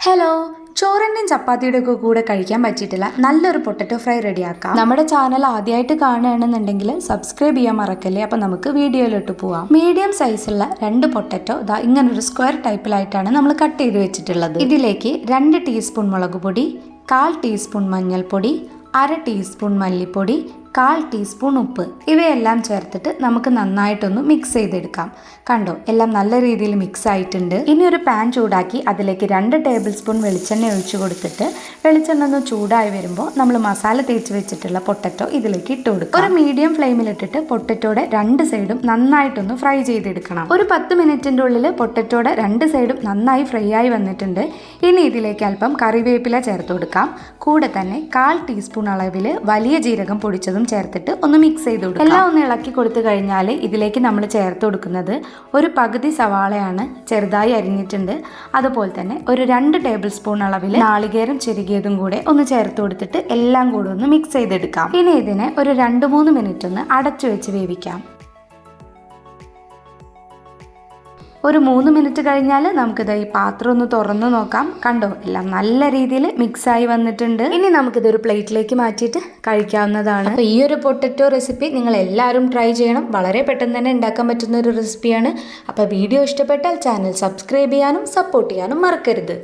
Hello ചോറിന്റെയും ചപ്പാത്തിയുടെ ഒക്കെ കൂടെ കഴിക്കാൻ പറ്റിയിട്ടില്ല. നല്ലൊരു പൊട്ടറ്റോ ഫ്രൈ റെഡിയാക്കാം. നമ്മുടെ ചാനൽ ആദ്യമായിട്ട് കാണുകയാണെന്നുണ്ടെങ്കിൽ സബ്സ്ക്രൈബ് ചെയ്യാൻ മറക്കല്ലേ? അപ്പം നമുക്ക് വീഡിയോയിലോട്ട് പോവാം. മീഡിയം സൈസുള്ള രണ്ട് പൊട്ടറ്റോ ഇതാ ഇങ്ങനൊരു സ്ക്വയർ ടൈപ്പിലായിട്ടാണ് നമ്മൾ കട്ട് ചെയ്ത് വെച്ചിട്ടുള്ളത്. ഇതിലേക്ക് രണ്ട് ടീസ്പൂൺ മുളക് പൊടി കാൽ ടീസ്പൂൺ മഞ്ഞൾപ്പൊടി അര ടീസ്പൂൺ മല്ലിപ്പൊടി കാൽ ടീസ്പൂൺ ഉപ്പ്. ഇവയെല്ലാം ചേർത്തിട്ട് നമുക്ക് നന്നായിട്ടൊന്ന് മിക്സ് ചെയ്തെടുക്കാം. കണ്ടോ എല്ലാം നല്ല രീതിയിൽ മിക്സ് ആയിട്ടുണ്ട്. ഇനി ഒരു പാൻ ചൂടാക്കി അതിലേക്ക് രണ്ട് ടേബിൾ സ്പൂൺ വെളിച്ചെണ്ണ ഒഴിച്ചു കൊടുത്തിട്ട് വെളിച്ചെണ്ണ ഒന്ന് ചൂടായി വരുമ്പോൾ നമ്മൾ മസാല തേച്ച് വെച്ചിട്ടുള്ള പൊട്ടറ്റോ ഇതിലേക്ക് ഇട്ട് കൊടുക്കുക ഒരു മീഡിയം ഫ്ലെയിമിലിട്ടിട്ട് പൊട്ടറ്റോടെ രണ്ട് സൈഡും നന്നായിട്ടൊന്ന് ഫ്രൈ ചെയ്തെടുക്കണം. ഒരു പത്ത് മിനിറ്റിന്റെ ഉള്ളിൽ പൊട്ടറ്റോടെ രണ്ട് സൈഡും നന്നായി ഫ്രൈ ആയി വന്നിട്ടുണ്ട്. ഇനി ഇതിലേക്ക് അല്പം കറിവേപ്പില ചേർത്ത് കൊടുക്കാം. കൂടെ തന്നെ കാൽ ടീസ്പൂൺ അളവിൽ വലിയ ജീരകം പൊടിച്ചതും ചേർത്തിട്ട് ഒന്ന് മിക്സ് ചെയ്ത് കൊടുക്കുക എല്ലാം ഒന്ന് ഇളക്കി കൊടുത്തു കഴിഞ്ഞാൽ ഇതിലേക്ക് നമ്മൾ ചേർത്ത് കൊടുക്കുന്നത് ഒരു പകുതി സവാളയാണ് ചെറുതായി അരിഞ്ഞിട്ടുണ്ട്. അതുപോലെ തന്നെ ഒരു രണ്ട് ടേബിൾ സ്പൂൺ അളവിൽ നാളികേരം ചെരുകിയതും കൂടെ ഒന്ന് ചേർത്ത് കൊടുത്തിട്ട് എല്ലാം കൂടെ ഒന്ന് മിക്സ് ചെയ്തെടുക്കാം. ഇനി ഇതിനെ ഒരു രണ്ട് മൂന്ന് മിനിറ്റ് ഒന്ന് അടച്ചു വെച്ച് വേവിക്കാം. ഒരു മൂന്ന് മിനിറ്റ് കഴിഞ്ഞാൽ നമുക്കിത് ഈ പാത്രം ഒന്ന് തുറന്ന് നോക്കാം. കണ്ടോ എല്ലാം നല്ല രീതിയിൽ മിക്സായി വന്നിട്ടുണ്ട്. ഇനി നമുക്കിത് ഒരു പ്ലേറ്റിലേക്ക് മാറ്റിയിട്ട് കഴിക്കാവുന്നതാണ്. അപ്പോൾ ഈ ഒരു പൊട്ടറ്റോ റെസിപ്പി നിങ്ങൾ എല്ലാവരും ട്രൈ ചെയ്യണം. വളരെ പെട്ടെന്ന് തന്നെ ഉണ്ടാക്കാൻ പറ്റുന്ന ഒരു റെസിപ്പിയാണ്. അപ്പോൾ വീഡിയോ ഇഷ്ടപ്പെട്ടാൽ ചാനൽ സബ്സ്ക്രൈബ് ചെയ്യാനും സപ്പോർട്ട് ചെയ്യാനും മറക്കരുത്.